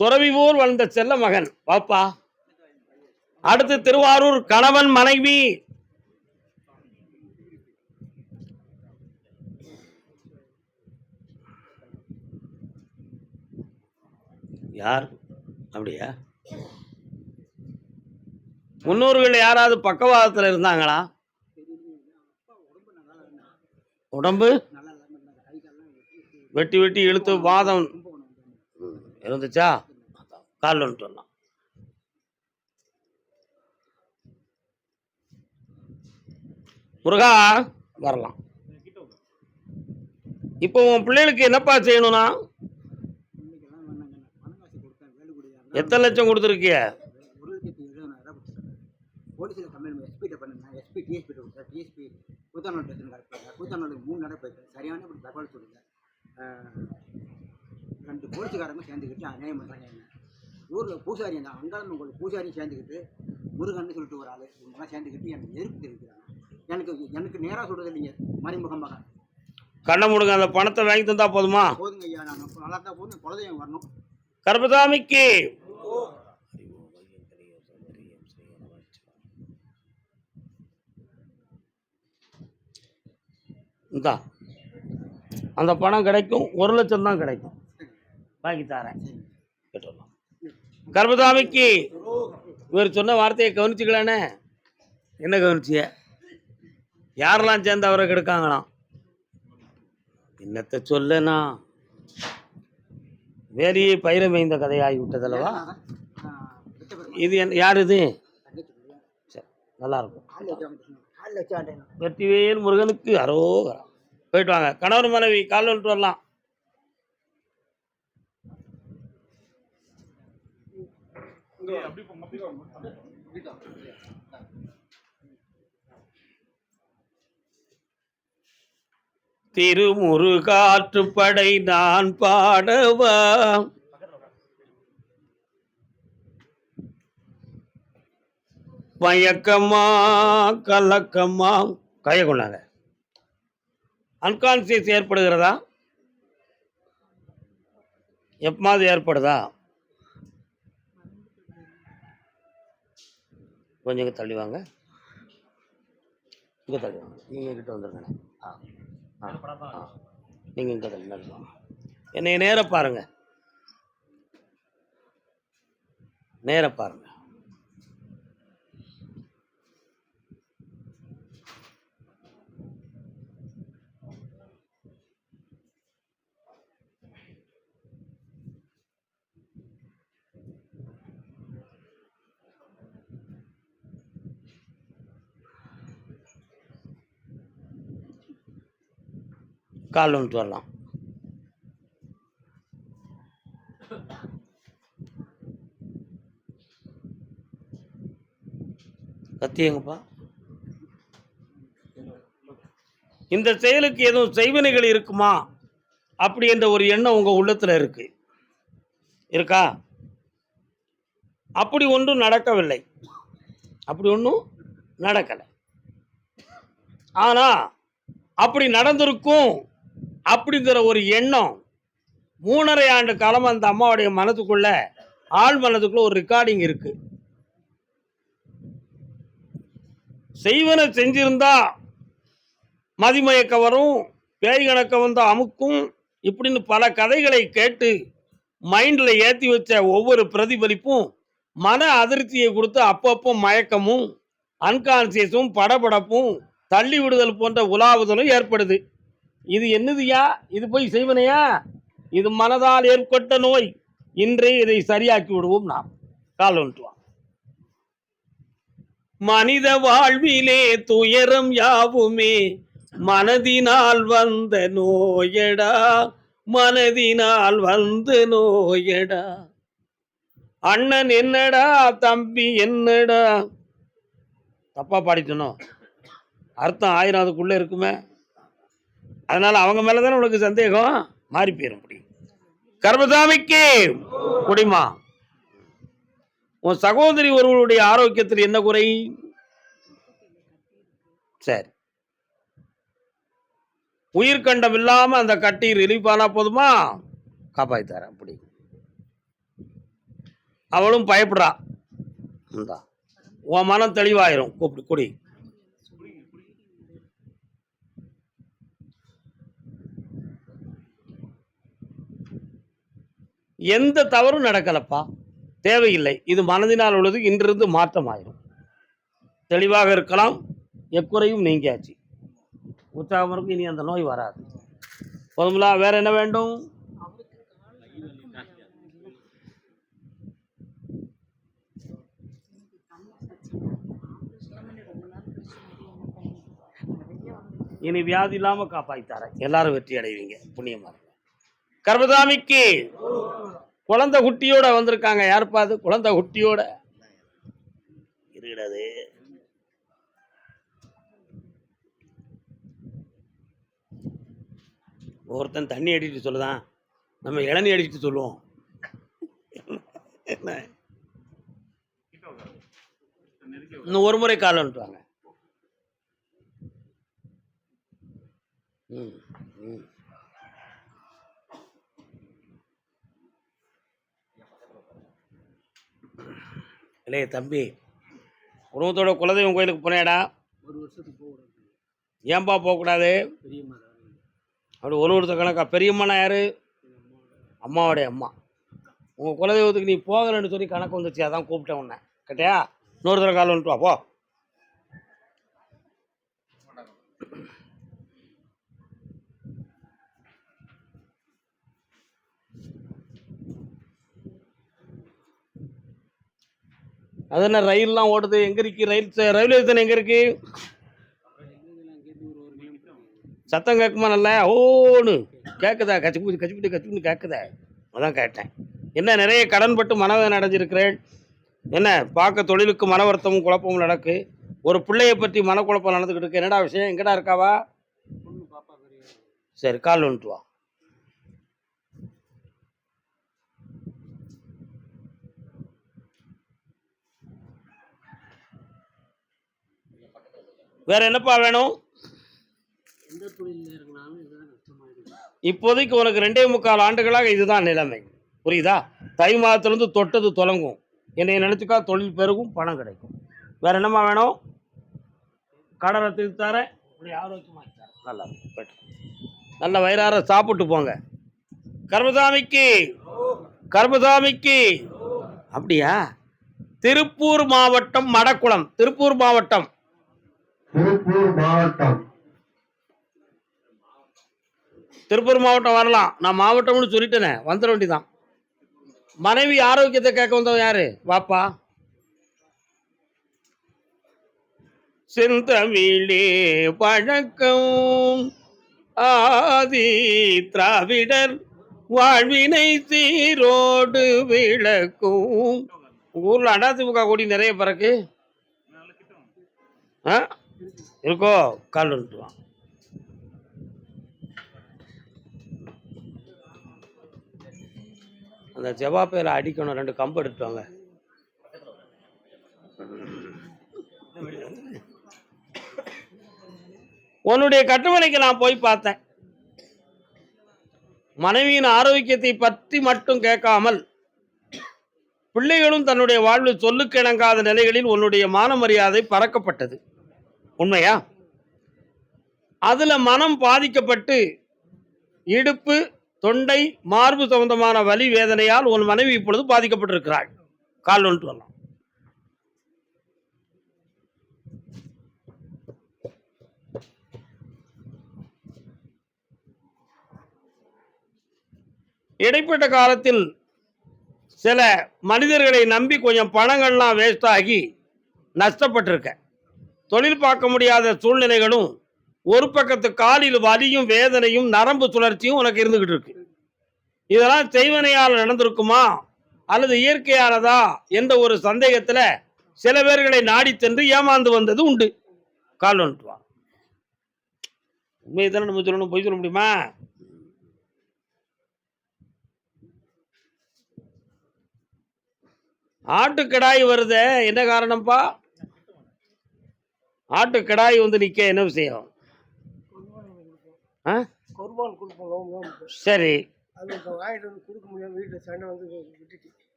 துறவி போல் வளர்ந்த செல்ல மகன். பாப்பா அடுத்து திருவாரூர் கணவன் மனைவி. யார்? அப்படியா? முன்னோர்கள் யாராவது பக்கவாதத்தில் இருந்தாங்களா? உடம்பு? வெட்டி வெட்டி இழுத்து வாதம் இருந்துச்சா? காலில் வந்துட்டு வரலாம் முருகா வரலாம். இப்போ உன் பிள்ளைகளுக்கு என்னப்பா செய்யணும்னா? எத்தனை லட்சம் கொடுத்துருக்கிய? ஒரு லட்சத்தி எழுபதாயிரம் போலீஸில் கம்ப்ளைண்ட் எஸ்பிகிட்ட பண்ணுங்க எஸ்பி டிஎஸ்பி கொடுத்தார் டிஎஸ்பி கூத்தானோட எத்தனை கிடைப்பாங்க கூத்தானோட மூணு நடை போயிருக்கு சரியான இப்படி தகவல் சொல்லுங்க ரெண்டு போலீஸுக்காரங்க சேர்ந்துக்கிட்டு அநியாயம் பண்ணுறாங்க என்ன ஊரில் பூசாரி அந்த அங்காளம் உங்களுக்கு பூசாரியும் சேர்ந்துக்கிட்டு முருகன்னு சொல்லிட்டு ஒரு ஆள் இவங்கெல்லாம் சேர்ந்துக்கிட்டு எனக்கு எதிர்ப்பு தெரிவிக்கிறாங்க. எனக்கு எனக்கு நேராக சொல்கிறது இல்லைங்க மறைமுகமாக கண்ணை முடுங்க அந்த பணத்தை வாங்கி தந்தா போதுமா? போதுங்க ஐயா நான் நல்லா தான் போதும் குலதெய்வம் வரணும். கர்பதாமிக்கு இந்தா அந்த பணம் கிடைக்கும் ஒரு லட்சம் தான் கிடைக்கும். வாங்கி தரேன். கேட்டுடலாம் கர்பதாமிக்கு இவர் சொன்ன வார்த்தையை கவனிச்சுக்கலானே? என்ன கவனிச்சிய? யாரெல்லாம் சேர்ந்து அவரை கெடுக்காங்களாம்? என்னத்தை சொல்லனா? வேலியை பயிர மேய்ந்த கதையாகி விட்டதல்லவா? இது என்ன யார் இது? சரி நல்லா இருக்கும் வெற்றிவேல் முருகனுக்கு அரோகரா. போயிட்டு வாங்க. கணவர் மனைவி கால் வந்துட்டு வரலாம். திருமுருகாற்றுப்படை நான் பாடவா மயக்கமா கலக்கமா கையை கொண்டாங்க அன்கான்சியஸ் ஏற்படுகிறதா எப்பமாவது ஏற்படுதா கொஞ்சம் இங்கே தள்ளி வாங்க இங்கே தள்ளி வாங்க நீங்கள் கிட்ட வந்துருங்க ஆ ஆ ஆ. நீங்கள் இங்கே தள்ளி நடந்து வாங்க என்னை நேர பாருங்கள் நேர பாருங்கள் கால் வந்துட்டு வரலாம். கத்தி எங்கப்பா இந்த செயலுக்கு எதுவும் செய்வினைகள் இருக்குமா? அப்படி என்ற ஒரு எண்ணம் உங்கள் உள்ளத்தில் இருக்கு. இருக்கா? அப்படி ஒன்றும் நடக்கவில்லை. அப்படி ஒன்றும் நடக்கலை. ஆனால் அப்படி நடந்திருக்கும் அப்படிங்கிற ஒரு எண்ணம் மூணரை ஆண்டு காலம் அந்த அம்மாவுடைய மனதுக்குள்ள ஆள் மனதுக்குள்ள ஒரு ரெக்கார்டிங் இருக்கு. செய்வன செஞ்சிருந்தா மதிமயக்க வரும் பேய் கணக்க வந்து அமுக்கும் இப்படின்னு பல கதைகளை கேட்டு மைண்டில் ஏற்றி வச்ச ஒவ்வொரு பிரதிபலிப்பும் மன அதிருப்தியை கொடுத்து அப்பப்போ மயக்கமும் அன்கான்சியஸும் படபடப்பும் தள்ளி விடுதல் போன்ற உலாவுதலும் ஏற்படுது. இது என்னதுயா? இது போய் செய்வனையா? இது மனதால் ஏற்பட்ட நோய். இன்றே இதை சரியாக்கி விடுவோம் நாம். கால் ஒன்றுவான் மனித வாழ்விலே துயரம் யாவுமே. மனதினால் வந்த நோயடா. மனதினால் வந்து நோயடா. அண்ணன் என்னடா? தம்பி என்னடா? தப்பா பாடிட்டனோ? அர்த்தம் ஆயிரம் அதுக்குள்ள இருக்குமே. அதனால் அவங்க மேலே தானே உனக்கு சந்தேகம்? மாறி போயிடும் அப்படி. கர்மசாமிக்கு குடிமா. உன் சகோதரி ஒருவருடைய ஆரோக்கியத்தில் என்ன குறை? சரி. உயிர்கண்டம் இல்லாம அந்த கட்டி ரிலீஃப் ஆனா போதுமா? காப்பாற்றி தரேன் அப்படி. அவளும் பயப்படுறா. உன் மனம் தெளிவாயிரும். கூப்பிடு குடி. எந்த தவறும் நடக்கலப்பா. தேவையில்லை. இது மனதினால் உள்ளது. இன்றிருந்து மாற்றமாயிடும் தெளிவாக இருக்கலாம். எக்குறையும் நீங்கியாச்சு. உற்சாகம் இருக்கும் இனி அந்த நோய் வராது. போதுங்களா வேற என்ன வேண்டும்? இனி வியாதி இல்லாமல் காப்பாய்த்தாரேன் எல்லாரும் வெற்றி அடைவீங்க. புண்ணியமாக கர்மதாமிக்கு குழந்தை குட்டியோட வந்திருக்காங்க. யாருப்பா அது? குழந்தை குட்டியோட. இருக்கிறது ஒருத்தன் தண்ணி அடிச்சுட்டு சொல்லுதான். நம்ம இளநீ அடிச்சுட்டு சொல்லுவோம். என்ன? இன்னும் ஒரு முறை காலன்ட்டுவாங்க ம் ம். இல்லையே தம்பி. குடும்பத்தோட குலதெய்வம் கோயிலுக்கு போனேடா. ஒரு வருஷத்துக்கு போக கூடாது ஏன்பா போகக்கூடாது? பெரிய மரம் அப்படி ஒரு ஒருத்தர் கணக்கா? பெரியம்மானா யாரு? அம்மாவோடைய அம்மா. உங்கள் குலதெய்வத்துக்கு நீ போகலன்னு சொல்லி கணக்கு வந்துச்சு அதான் கூப்பிட்டேன் உன்னை. கேட்டியா? இன்னொரு தடவை கால் வந்துட்டு வா போ. அது என்ன ரயில்லாம் ஓடுது? எங்க இருக்கு? ரயில் ரயில்வே தானே எங்க இருக்கு? சத்தம் கேட்குமா நல்லா? ஓன்னு. கேட்குதா கச்சிப்பிட்டு கச்சிப்பிட்டு கச்சிப்பிட்டு கேட்குதா அதான் கேட்டேன். என்ன நிறைய கடன் பட்டு மனவேதனை அடைஞ்சிருக்கிறேன் என்ன பார்க்க தொழிலுக்கு மன வருத்தமும் குழப்பமும் நடக்கு. ஒரு பிள்ளையை பற்றி மனக்குழப்பம் நடந்துக்கிட்டு இருக்கு. என்னடா விஷயம்? எங்கடா இருக்காவா? சரி கால் வந்துட்டு வா. வேற என்னப்பா வேணும்? இப்போதைக்கு உனக்கு ரெண்டே முக்கால் ஆண்டுகளாக இதுதான் நிலைமை. புரியுதா? தை மாதத்துலேருந்து தொட்டது தொடங்கும் என்னை நினச்சிக்கா தொழில் பெருகும் பணம் கிடைக்கும். வேற என்னம்மா வேணும்? கடலை தீர்த்து தரேன். ஆரோக்கியமாக நல்லா. நல்ல வயிறார சாப்பிட்டு போங்க. கர்மசாமிக்கு கர்மசாமிக்கு. அப்படியா? திருப்பூர் மாவட்டம் மடக்குளம். திருப்பூர் மாவட்டம். திருப்பூர் மாவட்டம். திருப்பூர் மாவட்டம் வரலாம். நான் மாவட்டம்னு சொல்லிட்டேனே வந்துட வேண்டிதான் மனைவி ஆரோக்கியத்தை கேட்க வந்தவன் யாரு? வாப்பா. செந்தமிழே பழக்கம் ஆதி திராவிடர் வாழ்வினை சீரோடு விளக்கும். ஊர்ல ஊர்ல அதிமுக கொடி நிறைய பிறகு ஆ? இருக்கோ கால் வந்துட்டு வா. அந்த ஜவாப்பையில் அடிக்கணும் ரெண்டு கம்பு எடுத்துவாங்க உன்னுடைய கட்டுமனைக்கு நான் போய் பார்த்தேன். மனைவியின் ஆரோக்கியத்தை பற்றி மட்டும் கேட்காமல் பிள்ளைகளும் தன்னுடைய வாழ்வில் சொல்லுக்கிணங்காத நிலைகளில் உன்னுடைய மான மரியாதை பறக்கப்பட்டது. உண்மையா? அதுல மனம் பாதிக்கப்பட்டு இடுப்பு தொண்டை மார்பு சம்பந்தமான வலி வேதனையால் உன் மனைவி இப்பொழுது பாதிக்கப்பட்டிருக்கிறாள். கால் ஒன்று வரலாம். இடைப்பட்ட காலத்தில் சில மனிதர்களை நம்பி கொஞ்சம் பணங்கள்லாம் வேஸ்ட் ஆகி நஷ்டப்பட்டிருக்கேன். தொழில் பார்க்க முடியாத சூழ்நிலைகளும் ஒரு பக்கத்து காலில் வலியும் வேதனையும் நரம்பு சுழற்சியும் உனக்கு இருந்துகிட்டு இருக்கு. இதெல்லாம் செய்வனையால் நடந்திருக்குமா? அல்லது இயற்கையானதா என்ற ஒரு சந்தேகத்துல சில பேர்களை நாடி சென்று ஏமாந்து வந்தது உண்டு. கால் வந்துட்டு உண்மையை தானே நம்ம சொல்லணும் பொய் சொல்ல முடியுமா? ஆட்டுக்கடாய் வருதே என்ன காரணம்ப்பா? ஆட்டுக்கடாய் வந்து நிக்க என்ன விஷயம்? ஆ? சரி.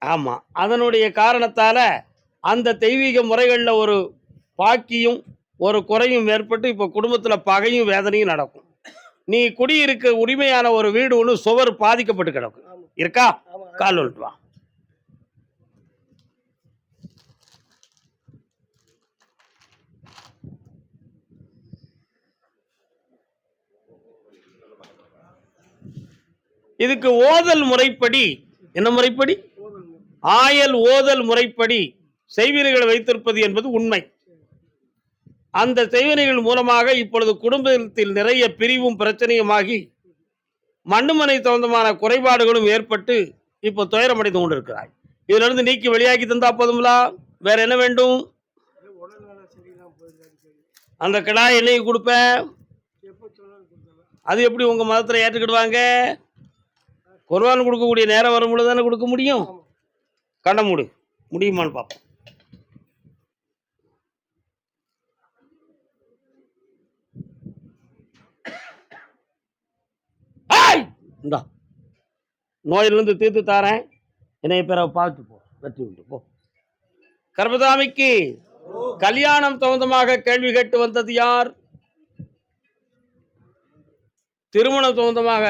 ஆமாம் அதனுடைய காரணத்தால் அந்த தெய்வீக முறைகளில் ஒரு பாக்கியும் ஒரு குறையும் ஏற்பட்டு இப்போ குடும்பத்தில் பகையும் வேதனையும் நடக்கும். நீ குடியிருக்க உரிமையான ஒரு வீடு ஒன்று சுவர் பாதிக்கப்பட்டு கிடக்கும். இருக்கா? கால் வா இதுக்கு ஓதல் முறைப்படி என்ன முறைப்படி? ஆயல் ஓதல் முறைப்படி செய்வினைகள் வைத்திருப்பது என்பது உண்மை. அந்த செய்வினைகள் மூலமாக இப்பொழுது குடும்பத்தில் நிறைய பிரிவும் பிரச்சனையுமாகி மண்ணுமனை சம்பந்தமான குறைபாடுகளும் ஏற்பட்டு இப்போ துயரமடைந்து கொண்டிருக்கிறாய். இதிலிருந்து நீக்கி வெளியாக்கி தந்தா போதுங்களா வேற என்ன வேண்டும்? அந்த கிடா என்னைக்கு கொடுப்பேன் அது எப்படி உங்க மதத்தில் ஏற்றுக்கிடுவாங்க? குர்பான் கொடுக்கக்கூடிய நேரம் வரும் பொழுது தானே கொடுக்க முடியும்? கண்ண மூடு. முடியுமான்னு பார்ப்போம்! இந்தா. நோயிலிருந்து தீர்த்து தாரேன். என்னைய பேரை பார்த்து போ. வெற்றி உண்டு. போ. கர்மதாமிக்கு கல்யாணம் சம்பந்தமாக கேள்வி கேட்டு வந்தது யார்? திருமணம் சம்பந்தமாக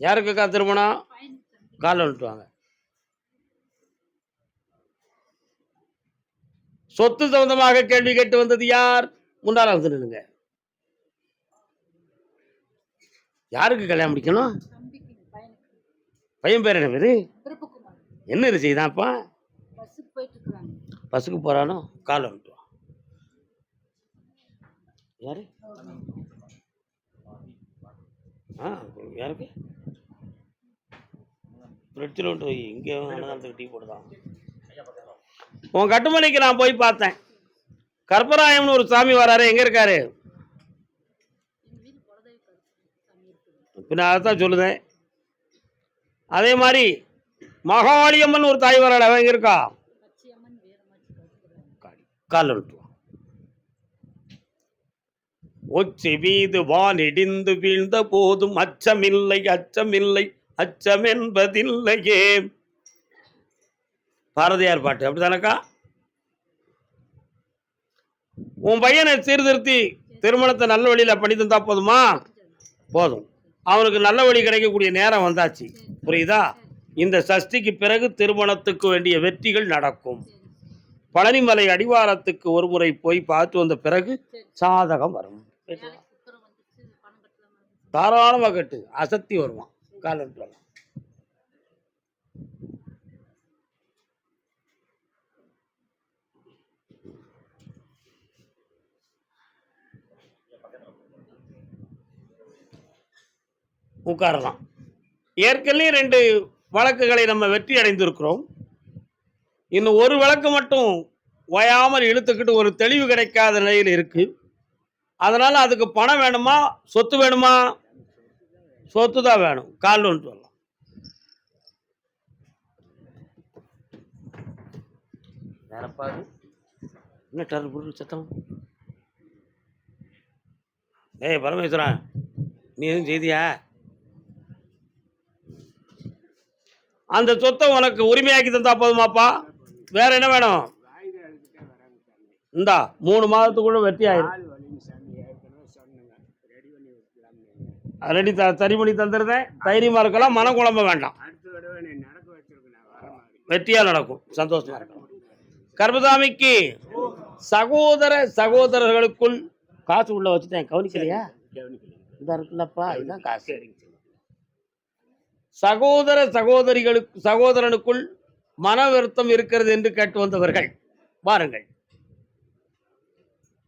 யாருக்குக்கா திருமணம்? காலை வந்துட்டு வாங்க சொத்து சம்பந்தமாக கேள்வி கேட்டு வந்தது யார்? முன்னால் வந்து நின்னுங்க யாருக்கு கல்யாணம் முடிக்கணும்? பையன் பேர் என்ன பேரு? என்ன இது செய்தான்ப்பா பஸ்ஸுக்கு போயிட்டு பஸ்ஸுக்கு போறானோ? காலை வந்துட்டு யாரு? ஆ யாருக்கு? ஃப்ரிட்ஜில் விட்டு போய் இங்கே அன்னதானத்துக்கு டீ போடுதான். உன் கட்டுமணிக்கு நான் போய் பார்த்தேன். கற்பராயம்னு ஒரு சாமி வராரு. எங்கே இருக்காரு? எங்கள் வீடு பின்ன அதைத்தான் சொல்லுதேன். அதே மாதிரி மகாளியம்மன் ஒரு தாய் வராள் அவன் எங்கே இருக்கா? கால் காலில் வா. ஒச்சி மீது வான் இடிந்து வீழ்ந்த போதும் அச்சமில்லை அச்சமில்லை. அச்சமென்பதில்லையே. பாரதியார் பாட்டு அப்படித்தானக்கா? உன் பையனை சீர்திருத்தி திருமணத்தை நல்ல வழியில் பண்ணி தந்தா போதுமா? போதும். அவனுக்கு நல்ல வழி கிடைக்கக்கூடிய நேரம் வந்தாச்சு. புரியுதா? இந்த சஷ்டிக்கு பிறகு திருமணத்துக்கு வேண்டிய வெற்றிகள் நடக்கும். பழனிமலை அடிவாரத்துக்கு ஒரு முறை போய் பார்த்து வந்த பிறகு சாதகம் வரும். தாராளமாக கட்டு அசத்தி வருவான். காலம் வரலாம் உட்காரலாம். ஏற்கனவே ரெண்டு வழக்குகளை நம்ம வெற்றி அடைந்திருக்கிறோம். இன்னும் ஒரு வழக்கு மட்டும் ஓயாமல் இழுத்துக்கிட்டு ஒரு தெளிவு கிடைக்காத நிலையில் இருக்கு. அதனால் அதுக்கு பணம் வேணுமா சொத்து வேணுமா சொத்து தான் வேணும். கால் வந்துட்டு வரலாம். வேறப்பா அது? என்ன டர் புரு சத்தம்? ஏய் பரமேஸ்வரன் நீ எதுவும் செய்தியா? அந்த சொத்தை உனக்கு உரிமையாக்கி தந்தா போதுமாப்பா. வேற என்ன வேணும்? இந்தா மூணு மாதத்துக்குள்ள வெற்றி ஆயிடும் ரெடி த சரி பண்ணி தந்துருந்தேன் தைரியமா இருக்கலாம் மனக்குழம்ப வேண்டாம். வெற்றியா நடக்கும். சந்தோஷமா இருக்கும். கர்மசாமிக்கு சகோதர சகோதரர்களுக்குள் காசு உள்ள வச்சுட்டேன். கவனிக்கலையா? இதா இருக்குல்லப்பா இதுதான் காசு. சகோதர சகோதரிகளுக்கு சகோதரனுக்குள் மன வருத்தம் இருக்கிறது என்று கேட்டு வந்தவர்கள் வாருங்கள்.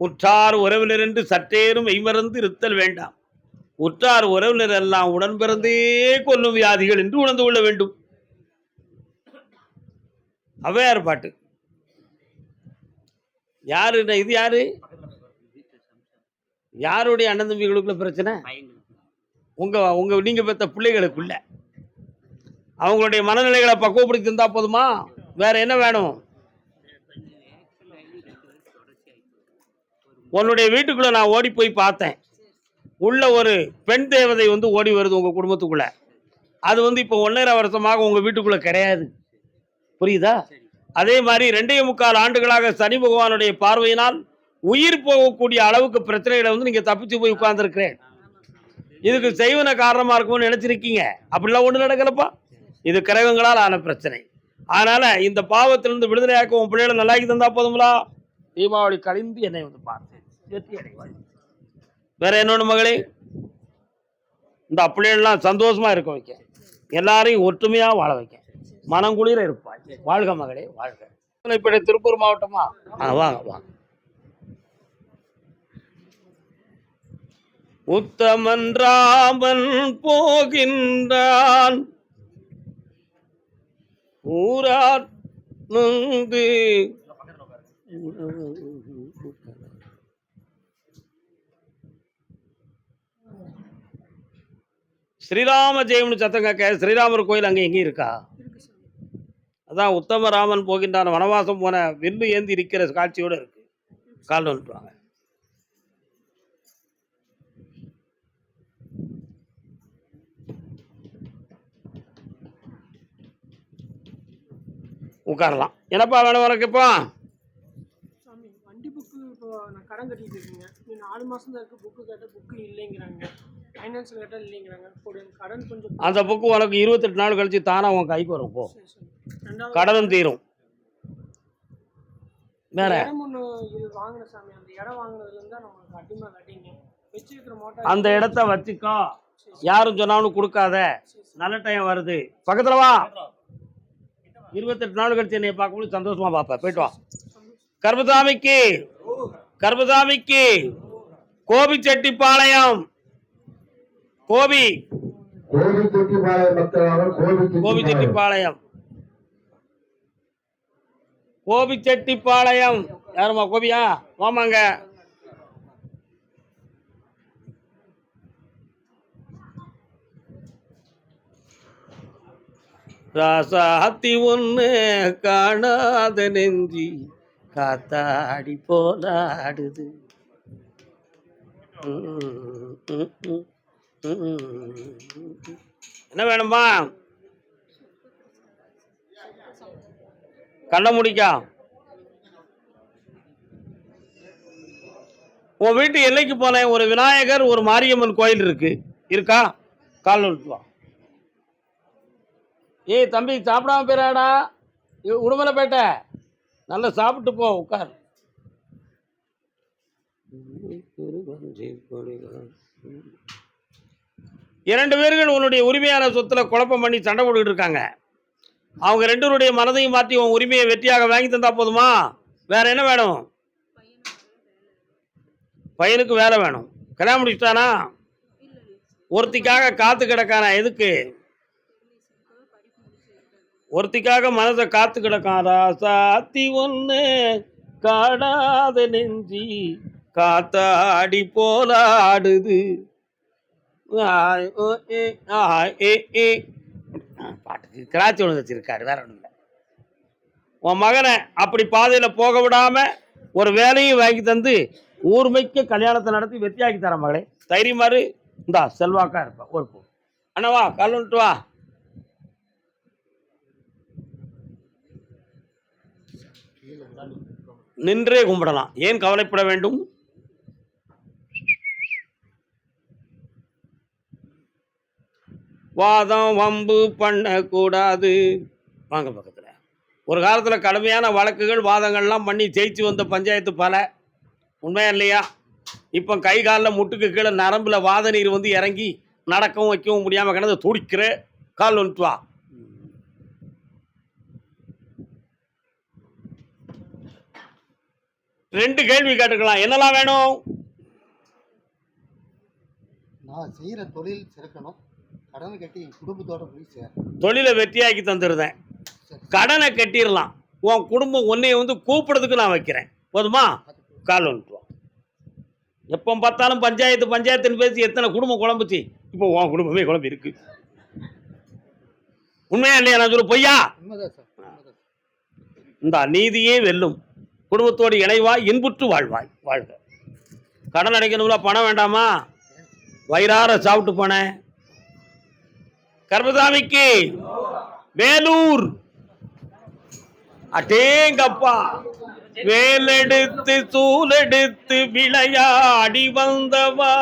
உற்றார் உறவினர் என்று சற்றேனும் மெய்மறந்து இருத்தல் வேண்டாம். உற்றார் உறவினர் எல்லாம் உடன் பிறந்தே கொல்லும் வியாதிகள் என்று உணர்ந்து கொள்ள வேண்டும். அவையார் பாட்டு. யாரு இது யாரு? யாருடைய அண்ணன் தம்பிகளுக்குள்ள பிரச்சனை? உங்க உங்க நீங்க பெத்த பிள்ளைகளுக்குள்ள. அவங்களுடைய மனநிலைகளை பக்குவப்படுத்தி இருந்தா போதுமா? வேற என்ன வேணும்? உன்னுடைய வீட்டுக்குள்ள நான் ஓடி போய் பார்த்தேன். உள்ள ஒரு பெண் தேவதை வந்து ஓடி வருது உங்கள் குடும்பத்துக்குள்ள. அது வந்து இப்போ ஒன்றரை வருஷமாக உங்கள் வீட்டுக்குள்ளே கிடையாது. புரியுதா? அதே மாதிரி ரெண்டே முக்கால் ஆண்டுகளாக சனி பகவானுடைய பார்வையினால் உயிர் போகக்கூடிய அளவுக்கு பிரச்சனைகளை வந்து நீங்கள் தப்பிச்சு போய் உட்கார்ந்துருக்கிறேன். இதுக்கு செய்வன காரணமாக இருக்கும்னு நினச்சிருக்கீங்க. அப்படிலாம் ஒன்று நடக்கலப்பா. இது கிரகங்களால் ஆன பிரச்சனை. அதனால் இந்த பாவத்திலிருந்து விடுதலையாக்க உன் பிள்ளைகளை நல்லாக்கி தந்தா போதுங்களா தீபாவளி கழிந்து என்னை வந்து பார்த்து வெற்றி அடைவாய் வேற என்னொன்று மகளே இந்த பிள்ளைகள்லாம் சந்தோஷமா இருக்க வைக்க. எல்லாரையும் ஒற்றுமையா வாழ வைக்க. மனங்குளிர இருப்பாய் வாழ்க மகளே வாழ்க. இப்படி திருப்பூர் மாவட்டமா? ஆ, வாங்க வாங்க உத்தமன் ராமன் போகின்றான். ஊரார் நொந்து ஸ்ரீராம ஜெயம்னு சத்தம் கேட்க ஸ்ரீராமர் கோயில் அங்கே எங்கேயும் இருக்கா? அதான் உத்தமராமன் போகின்றான் வனவாசம் போன வில்லு ஏந்தி இருக்கிற காட்சியோடு இருக்கு. கால் வந்துட்டுவாங்க உட்காரலாம். என்னப்பா வேணும் உனக்கு இப்போ? வண்டி புக்கு இப்போ நான் கடன் கட்டிட்டு இருக்கேங்க. நீ நாலு மாசம் தான் இருக்கு புக்கு கேட்டால் புக்கு இல்லைங்கிறாங்க. ஃபைனான்ஸில் கேட்டால் இல்லைங்கிறாங்க. இப்போ எனக்கு கடன் கொஞ்சம் அந்த புக்கு உனக்கு இருபத்தெட்டு நாள் கழிச்சு தானா உன் கைக்கு வரும் போ. கடனும் தீரும். வேற? அந்த இடத்த வச்சுக்கோ. யாரும் சொன்னாலும் கொடுக்காத. நல்ல டைம் வருது. பக்கத்துல வா. இருபத்தெட்டு நாள் கழிச்சு என்னைய பார்க்கும்போது சந்தோஷமா பார்ப்பேன் போயிட்டு வா. கர்மசாமிக்கு கர்மசாமிக்கு கோபிச்செட்டிப்பாளையம். கோபி. கோபிச்செட்டிப்பாளையம் கோபிச்செட்டிப்பாளையம் யாரும்மா கோபியா? வாமாங்க. ராசாத்தி ஒன்று காணாத நெஞ்சி காத்தாடி போலாடுது. என்ன வேணுமா? கண்ண முடிக்கா? உன் வீட்டு எல்லைக்கு போனேன். ஒரு விநாயகர் ஒரு மாரியம்மன் கோயில் இருக்கு. இருக்கா? கால் வா. ஏய் தம்பி சாப்பிடாம போயிடாடா. உடுமலைப்பேட்டை. நல்லா சாப்பிட்டு போ உட்கார். இரண்டு பேர்கள் உன்னுடைய உரிமையான சொத்துல குழப்பம் பண்ணி சண்டை போட்டுக்கிட்டு இருக்காங்க. அவங்க ரெண்டருடைய மனதையும் மாற்றி உன் உரிமையை வெற்றியாக வாங்கி தந்தா போதுமா? வேற என்ன வேணும்? பையனுக்கு வேலை வேணும். கல்யாணம் முடிச்சுட்டானா? ஒருத்திக்காக காத்து கிடக்கானா? எதுக்கு? ஒருத்திக்காக மனதை காத்து கிடக்காரா சாத்தி ஒன்று காடாத நெஞ்சி காத்தாடி போலாடுது பாட்டுக்கு கிராச்சி ஒன்று வச்சிருக்காரு வேற ஒன்றும் இல்லை. உன் மகனை அப்படி பாதையில் போக விடாமல் ஒரு வேலையும் வாங்கி தந்து ஊர்மைக்கு கல்யாணத்தை நடத்தி வெற்றியாக்கி தரேன் மகளே. தைரியமாரு இந்தா செல்வாக்கா இருப்பா. ஒரு போ அண்ணவா கல்லுன்ட்டு வா. நின்றே கும்பிடலாம். ஏன் கவலைப்பட வேண்டும்? வாதம் வம்பு பண்ணக்கூடாது. வாங்க பக்கத்தில். ஒரு காலத்தில் கடுமையான வழக்குகள் வாதங்கள்லாம் பண்ணி ஜெயிச்சு வந்த பஞ்சாயத்து பல. உண்மையா இல்லையா? இப்போ கை காலில் முட்டுக்கு கீழே நரம்பில் வாத நீர் வந்து இறங்கி நடக்கவும் வைக்கவும் முடியாமல் கிடந்து துடிக்கிற கால் வந்துட்டு வா. ரெண்டு கேள்வி கேட்டுக்கலாம். என்னெல்லாம் வேணும்? நான் செய்கிற தொழில் சிறக்கணும். கடன் கட்டி என் குடும்பத்தோட போய் சேர. தொழிலை வெற்றியாக்கி தந்துடுறேன் கடனை கட்டிடலாம். உன் குடும்பம் உன்னைய வந்து கூப்பிடுறதுக்கு நான் வைக்கிறேன். போதுமா? கால் வந்துட்டு வா எப்போ பார்த்தாலும் பஞ்சாயத்து பஞ்சாயத்துன்னு பேசி எத்தனை குடும்பம் குழம்புச்சு? இப்போ உன் குடும்பமே குழம்பு இருக்கு. உண்மையா இல்லையா நான் சொல்ல பொய்யா இந்த நீதியே வெல்லும். குடும்பத்தோடு இணைவாய் இன்புற்று வாழ்வாய் வாழ்க. கடன் அடைக்கணும்ல பணம் வேண்டாமா? வயிறார சாப்பிட்டு போனேன். கர்மசாமிக்கு. வேலூர். அட்டேங்கப்பா வேலெடுத்து சூலெடுத்து விளையாடி வந்தவா.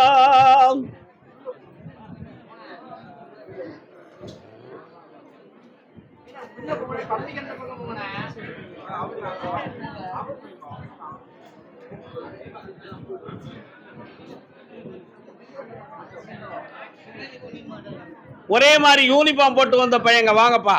Thank you. ஒரே மாதிரி யூனிஃபார்ம் போட்டு வந்த பையங்க வாங்கப்பா.